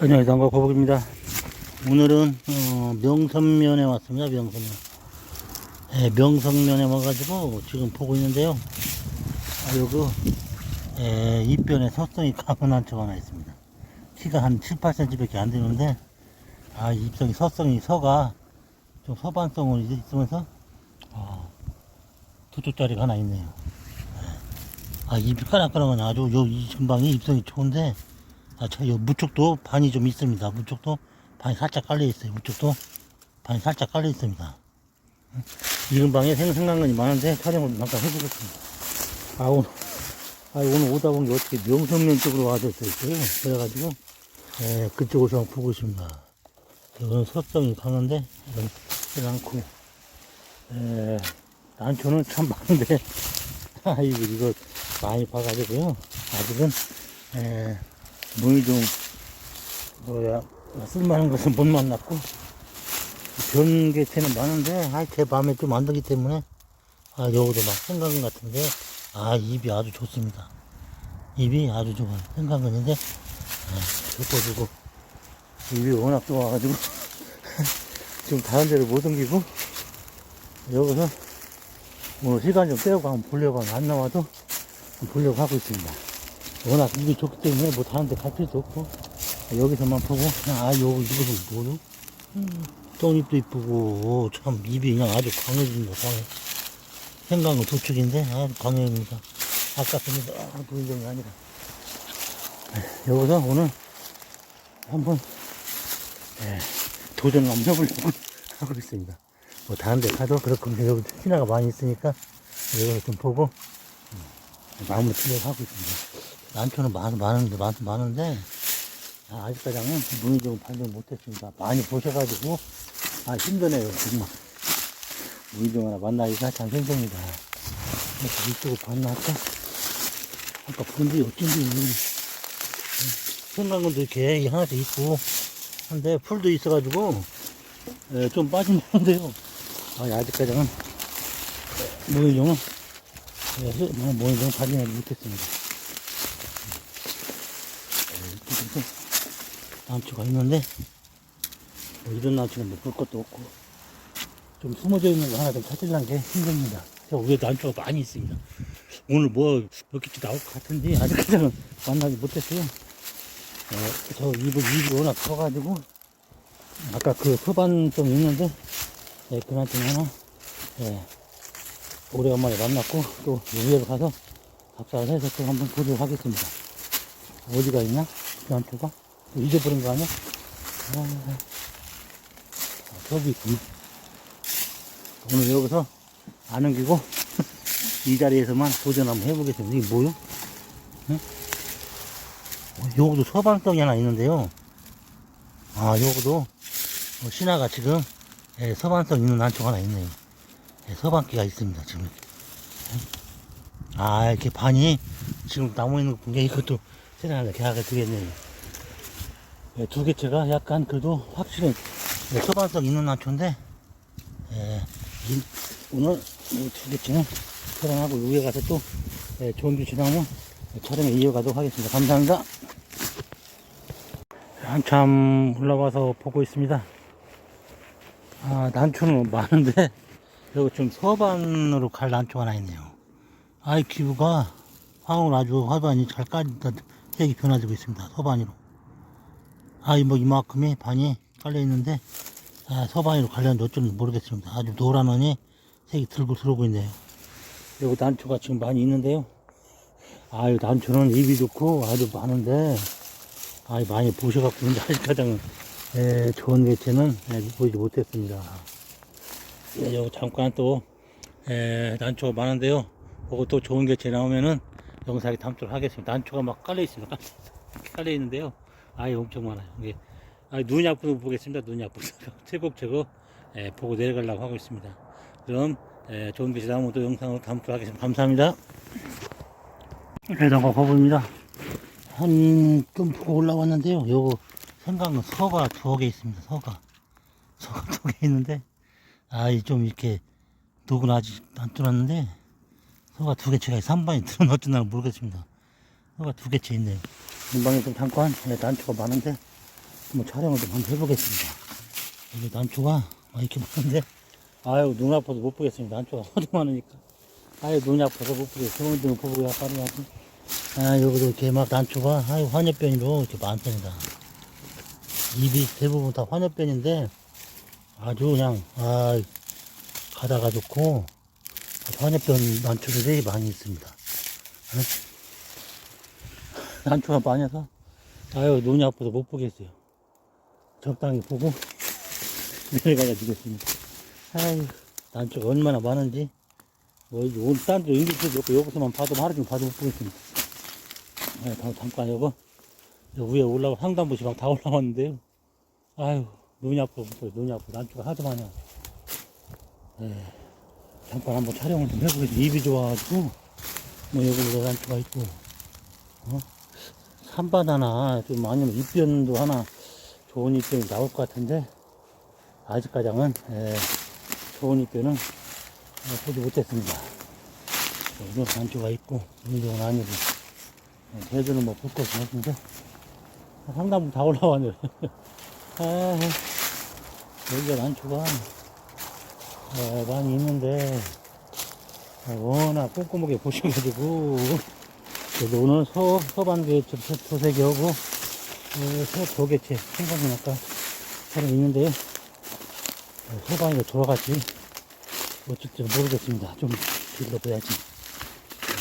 안녕하세요. 안과 거북입니다. 오늘은 어, 명성면에 왔습니다. 명성면. 예, 명성면에 와가지고 지금 보고 있는데요. 아, 요거 예, 입변에 석성이 강한 한초가 하나 있습니다. 키가 한 7, 8cm밖에 안 되는데 아, 이 입성이 석성이 서가 좀 서반성으로 있으면서 아, 두 쪽짜리가 하나 있네요. 예. 아, 입이 까락까락한 아주 요 이 전방이 입성이 좋은데 아, 저, 요, 무쪽도 반이 좀 있습니다. 무쪽도 반이 살짝 깔려 있어요. 무쪽도 반이 살짝 깔려 있습니다. 이 근방에 생, 생각건이 많은데 촬영을 잠깐 해보겠습니다. 아, 오늘, 아, 오늘 오다 보니 어떻게 명성면 쪽으로 와줬어요. 그래가지고, 예, 그쪽에서 한번 보고 있습니다. 이거는 석성이 강한데, 이건 그렇지 않고, 예, 난초는 참 많은데, 아이고, 이거 많이 봐가지고요. 아직은, 예, 물이 좀 뭐야 쓸만한 것은 못 만났고 변개체는 많은데 아제 마음에 좀안 들기 때문에 아 여기도 막 생각은 같은데 아 입이 아주 좋습니다. 입이 아주 좋아요 생각은인데 아, 좋고 입이 워낙 좋아가지고 지금 다른 데를 못 옮기고 여기서 뭐 시간 좀 때우고 한번 보려고 하면 안 나와도 보려고 하고 있습니다 워낙 입이 좋기 때문에 뭐 다른 데갈 필요도 없고 여기서만 보고 그냥 아 요거 이거도 뭐요? 음, 똥입도 이쁘고 참 입이 그냥 아주 강해집니다 강해. 생강은 두 축인데 아주 강해집니다. 아깝습니다 아, 보이정이 아니라. 네, 여기서 오늘 한번 예, 도전 한번 해보려고 하고 있습니다. 뭐 다른 데 가도 그렇고 여기 신화가 많이 있으니까 여기서 좀 보고 음, 마음을 틀려고 하고 있습니다 난초는 많, 많은데, 많, 많은데, 아, 아직까지는 문이 좀 반영 못했습니다. 많이 보셔가지고, 아, 힘드네요, 정말. 좀 하나 만나기가 참 힘듭니다. 그래서 이쪽을 봤나, 아까? 아까 본데 어쩐지, 생강근도 이렇게 하나씩 있고, 한데, 풀도 있어가지고, 에, 좀 빠진다는데요. 아, 아직까지는, 모의종은, 예, 모의종은 발견하지 못했습니다. 이쪽에도 난초가 있는데 뭐 이런 난초는 뭐볼 것도 없고 좀 숨어져 있는 거 하나 좀 찾으려는 게 힘듭니다. 저 위에 난초가 많이 있습니다. 오늘 뭐 몇 개씩 나올 것 같은데 아직까지는 만나지 못했어요. 어, 저 입을 입이 워낙 커가지고 아까 그 서반 좀 있는데 예, 그 난초 하나 예, 오래간만에 만났고 또 위에 가서 답사를 해서 또 한번 보도록 하겠습니다. 어디가 있냐? 저한테가? 잊어버린 거 아니야? 아, 아, 저기 있 오늘 여기서 안 옮기고 이 자리에서만 도전 한번 해보겠습니다. 이게 뭐요? 응? 어, 여기도 서방떡이 하나 있는데요. 아, 어, 신화가 지금 예, 서방떡 있는 난초가 하나 있네요. 예, 서방기가 있습니다. 지금. 아, 이렇게 반이 지금 나무 있는 거 보니까 이것도 세상에 계약을 드리겠네요. 예, 두 개체가 약간 그래도 확실히 예, 소반성 있는 난초인데, 예, 이, 오늘 이두 개체는 촬영하고 위에 가서 또 예, 좋은 길 지나면 촬영에 이어가도록 하겠습니다. 감사합니다. 한참 올라와서 보고 있습니다. 아, 난초는 많은데, 여기 좀 서반으로 갈 난초가 하나 있네요. 아이, 기부가 황홀 아주 화반이 잘 까진다. 색이 변화되고 있습니다. 서반위로. 아, 이 뭐 이만큼이 반이 깔려 있는데, 아, 서반위로 관련된 어쩐지 모르겠습니다. 아주 노란 원이 색이 들고 들어오고 있네요. 여기 난초가 지금 많이 있는데요. 아, 이 난초는 입이 좋고 아주 많은데, 아, 많이 보셔갖고, 이제 아직까지는, 에, 좋은 개체는 에, 보이지 못했습니다. 예, 여기 잠깐 또, 에, 난초가 많은데요. 그거 또 좋은 개체 나오면은, 영상에 담도록 하겠습니다. 난초가 막 깔려 있습니다. 깔려 있는데요. 아예 엄청 많아요. 이게 아, 눈이 아프고 보겠습니다. 눈이 아프고 최곡최곡 예, 보고 내려가려고 하고 있습니다. 그럼 예, 좋은 것이 나오면 또 영상으로 담도록 하겠습니다. 감사합니다. 해당과 거부입니다. 한좀 보고 올라왔는데요. 요거 생강은 서가 두개 있습니다. 서가 서가 두 개 있는데 아좀 이렇게 녹은 아직 안 뚫었는데 소가 두 개째가 3번이 들어는 어쩐나 모르겠습니다. 소가 두 개째 있네요. 금방에 좀 잠깐 네, 난초가 많은데 한번 촬영을 좀 한번 해보겠습니다. 여기 난초가 막 이렇게 많은데, 아유, 눈 아파서 못 보겠습니다. 난초가 하도 많으니까. 아유, 눈이 아파서 못 보겠어요. 좋은 등 보고 약간이야지. 아, 여기도 이렇게 막 난초가, 아유, 환엽변이로 이렇게 많습니다. 입이 대부분 다 환엽변인데, 아주 그냥, 아, 가다가 좋고, 환엽변 난초들이 많이 있습니다. 응? 난초가 많아서, 아유, 눈이 아파서 못 보겠어요. 적당히 보고, 내려가야 되겠습니다. 아유, 난초가 얼마나 많은지, 뭐, 온, 딴데 옮길 필요도 없고, 여기서만 봐도 하루 종일 봐도 못 보겠습니다. 아, 잠- 잠깐. 저 위에 올라가, 상단부시 막 다 올라왔는데요. 아유, 눈이 보여, 눈이 아파. 난초가 하도 많아. 에, 잠깐 한번 촬영을 좀 해보겠습니다. 입이 좋아가지고, 뭐, 여기도 난초가 있고, 어? 산밭 하나, 좀 아니면 입변도 하나, 좋은 입변이 나올 것 같은데, 아직까지는, 에, 좋은 입변은 어, 보지 못했습니다. 여기도 난초가 있고, 운동은 아니고, 어, 제주는 뭐 볼 것이 없는데, 상당부 다 올라왔네요. 아, 여기가 난초가 어, 많이 있는데, 어, 워낙 꼼꼼하게 보셔가지고, 그래도 오늘 서, 서반개체 도색이하고, 어, 서 조개체 생각이 아까 하나 있는데, 어, 서반이 돌아갔지. 어쩔지 모르겠습니다. 좀 길러봐야지.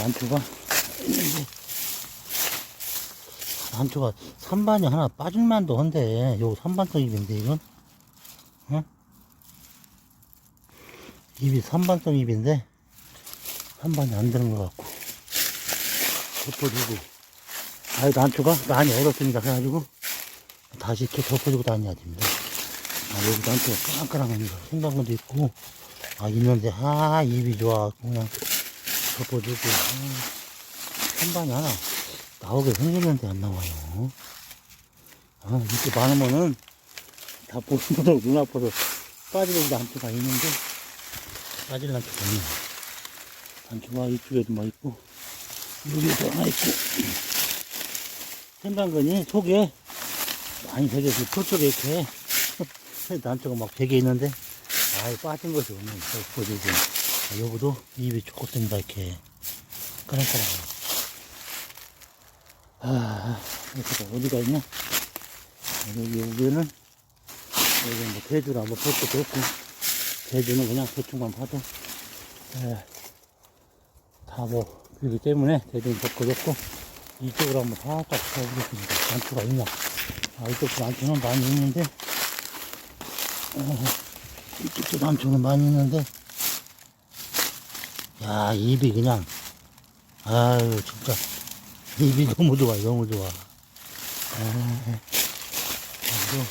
난초가 난초가 3반이 하나 빠질만도 한데, 요거 3반성 입인데, 이건? 어? 입이 3반성 입인데, 3반이 안 되는 것 같고, 덮어주고, 아유, 난초가 많이 얼었습니다. 그래가지고, 다시 이렇게 덮어주고 다녀야 됩니다. 아, 여기 난초가 깜깜합니다. 생강근도 있고, 아, 있는데, 아, 입이 좋아. 그냥 덮어주고, 아, 3반이 하나 나오게 생겼는데 안 나와요. 아, 이렇게 많으면은, 다 보는데도 눈 아파서 빠지는 난초가 있는데, 빠질 난초가 있네. 난초가 이쪽에도 막 있고, 여기도 하나 있고, 생강근이 속에 많이 배겨서 저쪽에 이렇게 난초가 막 배겨 있는데, 아이, 빠진 것이 없네. 보여주고. 아, 여기도 입이 좋습니다. 이렇게. 까랑까랑. 아, 이렇게 어디가 있냐? 여기, 여기는, 여기 뭐, 대주라 뭐, 볼 것도 없고, 대주는 그냥 대충만 봐도, 에, 다 뭐, 그렇기 때문에 것도 없고, 이쪽으로 한번 살짝 가보겠습니다. 난초가 있나? 아, 이쪽도 난초는 많이 있는데, 어, 이쪽도 난초는 많이 있는데, 야, 입이 그냥, 아유, 진짜, 입이 너무 좋아, 너무 좋아. 아, 그리고,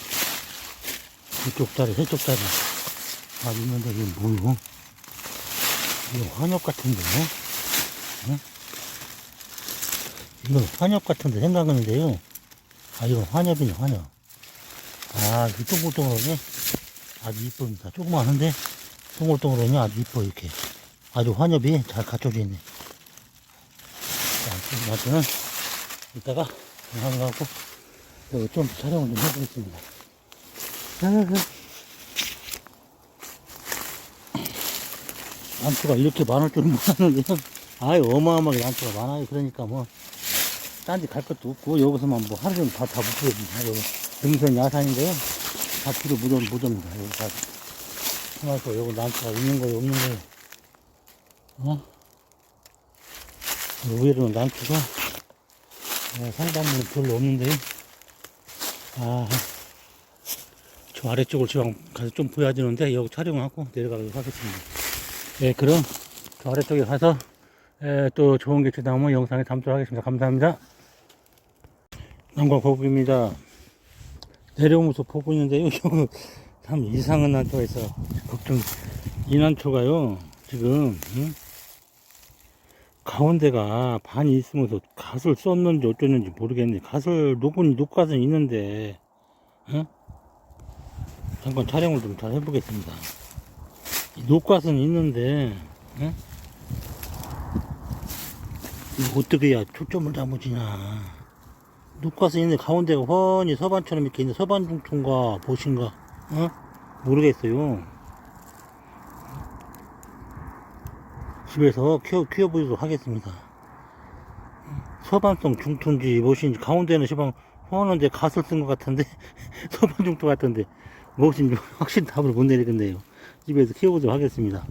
이쪽 다리, 저쪽 다리. 아, 있는데, 이게 뭐요? 이거 환엽 같은데, 응? 이거 환엽 같은데 생각하는데요. 아, 이건 환엽이네, 환엽. 아, 이 동글동글하게 아주 이쁩니다. 조그마한데, 동글동글하니 아주 이뻐, 이렇게. 아주 환엽이 잘 갖춰져 있네. 자, 나한테는 이따가 하고 여기 좀 촬영을 좀 해보겠습니다. 난초가 이렇게 많을 줄은 몰랐는데요. 아유, 어마어마하게 난초가 많아요. 그러니까 뭐, 딴 데 갈 것도 없고, 여기서만 뭐 하루 종일 다, 다 묶어줍니다. 여기 등선 야산인데요. 다 필요 무전, 무전입니다. 여기 다. 그래서 여기 난초가 있는 거예요, 없는 거예요. 어? 의외로는 난초가 어, 상당히 별로 없는데요. 아, 저 아래쪽을 지금 가서 좀 보여주는데 여기 촬영하고 내려가도록 하겠습니다. 네, 그럼 저 아래쪽에 가서 에, 또 좋은 개체 나오면 영상에 담도록 하겠습니다. 감사합니다. 남과 고부입니다. 내려오면서 보고 있는데요. 참 이상한 난초가 있어. 걱정. 이 난초가요, 지금, 응? 가운데가 반이 있으면서 갓을 썼는지 어쩌는지 모르겠네. 갓을 녹은 녹갓은 있는데, 응? 잠깐 촬영을 좀 잘 해보겠습니다. 이 녹갓은 있는데, 응? 이거 어떻게 해야 초점을 잡으지나. 눈가스 있는 가운데 훤히 서반처럼 이렇게 있는 서반중통과 보신가? 어? 모르겠어요. 집에서 키워, 키워보도록 하겠습니다. 서반성 중투인지 무엇인지 가운데는 시방 훤한데 갓을 쓴것 같은데 서반중투 같은데. 무엇인지 확실히 답을 못 내리겠네요. 집에서 키워보도록 하겠습니다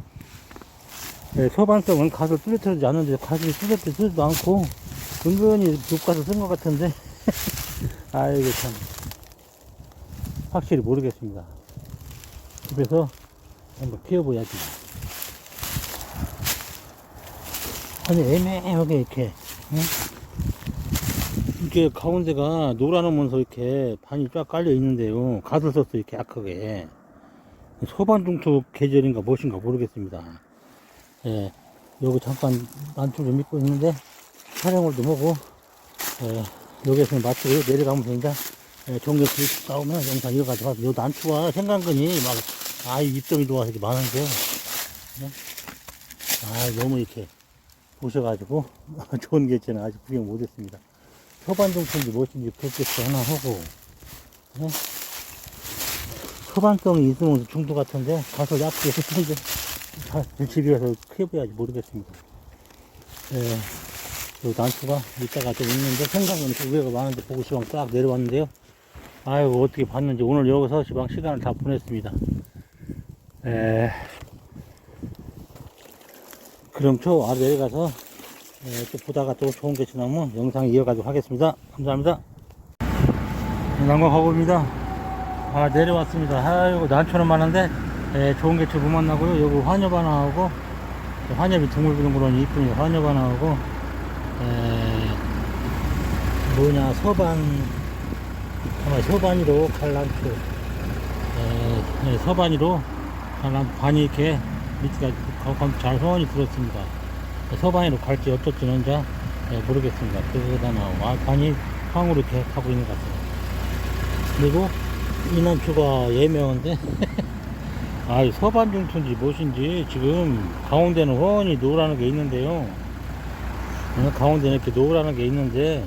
네, 서반성은 갓을 뚜렷하지 않은데 갓이 뚜렷하지도 않고 은근히 녹가스 쓴것 같은데. 아이고 참. 확실히 모르겠습니다. 집에서 한번 키워봐야지. 아니 애매하게 이렇게 응? 이게 가운데가 노라놓으면서 이렇게 반이 쫙 깔려 있는데요. 가을 썼어 이렇게 약하게. 소반중투 계절인가 무엇인가 모르겠습니다 예, 여기 잠깐 난투를 믿고 있는데 촬영을 좀 하고 예, 여기서 마치고 내려가면 됩니다. 예, 수익 나오면 영상 이어가지고 요 난투가 생강근이 막 아이 입점이 좋아서 이렇게 많은데. 예? 아 너무 이렇게 보셔가지고 좋은 게 있잖아 아직 구경 못했습니다. 소반종인지 무엇인지 그렇게 하나 하고 예? 소반성이 있으면 중도 같은데 가서 약게 했을 텐데 다 집에 가서 키워봐야지 모르겠습니다. 예, 요 난투가 이따가 좀 있는데 생각은 그 우회가 많은데 보고 시방 딱 내려왔는데요. 아이고 어떻게 봤는지 오늘 여기서 시방 시간을 다 보냈습니다. 에, 그럼 저 아래 내려가서 에, 또 보다가 또 좋은 게 지나면 영상 이어가도록 하겠습니다. 감사합니다. 난광하고입니다. 아 내려왔습니다. 아이고 난초는 많은데 에, 좋은 개체 못 만나고요. 여기 환엽 하나 하고 환엽이 둥글둥글한 이쁜 환엽 하나 하고 에, 뭐냐 서반 아마 서반이로 갈란트 에, 에, 서반이로 갈란트 반이 이렇게 가운데 잘 소원이 들었습니다. 서반이로 갈지 어쩔지는 에, 모르겠습니다. 그거다 아, 반이 황으로 이렇게 하고 있는 것 같습니다 그리고 이난초가 예명인데 아, 서반 중투인지 무엇인지 지금 가운데는 훤히 노라는 게 있는데요. 어, 가운데는 이렇게 노라는 게 있는데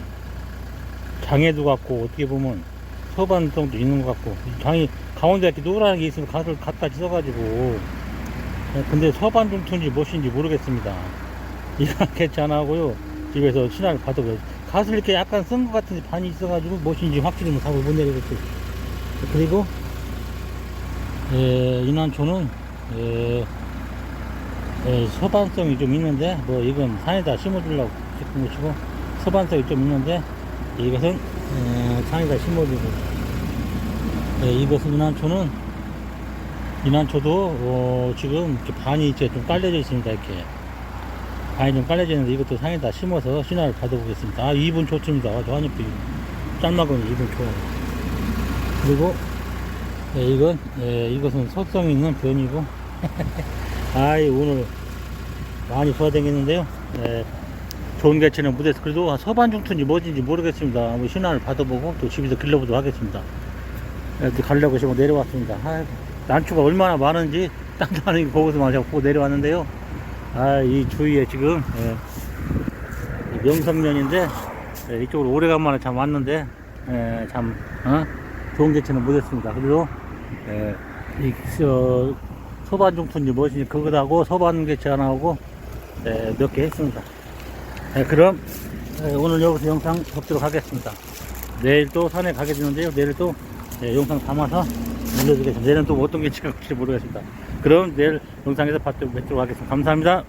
장애도 같고 어떻게 보면 서반성도 있는 것 같고 장이 가운데 이렇게 노라는 게 있으면 갓을 갖다 어, 근데 서반 중투인지 무엇인지 모르겠습니다. 이거 괜찮아하고요. 집에서 신화를 받아봐요. 갓을 이렇게 약간 쓴 것 같은데 반이 있어가지고 무엇인지 확실히 답을 못 내리겠어요. 그리고 예, 이난초는 예, 예, 서반성이 좀 있는데 뭐 이건 산에다 심어주려고 싶은 것이고 서반성이 좀 있는데 이것은 예, 산에다 심어주고 예, 이것은 이난초는 이난초도 어, 지금 반이 이제 좀 깔려져 있습니다 이렇게. 반이 좀 깔려져 있는데 이것도 산에다 심어서 신화를 받아보겠습니다. 아 2분 좋습니다. 아주 한입도 짤막은 2분 좋아요. 그리고 네, 이건 예, 이것은 속성 있는 변이고. 아이 오늘 많이 소화되겠는데요. 예, 좋은 개체는 무대에서 그래도 서반중투인지 뭐든지 모르겠습니다. 한번 신화를 받아보고 또 집에서 길러보도록 하겠습니다. 이렇게 가려고 지금 내려왔습니다. 아, 난초가 얼마나 많은지 땅땅하게 보고서만 제가 보고 내려왔는데요. 아이 주위에 지금 예, 명성년인데 예, 이쪽으로 오래간만에 참 왔는데 예, 참 어? 좋은 개체는 못했습니다. 그리고 에, 이 어, 소반 중투인지 무엇인지 그거 하고 소반 개체 하나 하고 몇개 했습니다. 에, 그럼 에, 오늘 여기서 영상 접도록 하겠습니다. 내일 또 산에 가게 되는데요. 내일 또 에, 영상 담아서 올려드리겠습니다. 내일은 또 어떤 개체가 올지 모르겠습니다. 그럼 내일 영상에서 뵙도록 하겠습니다. 감사합니다.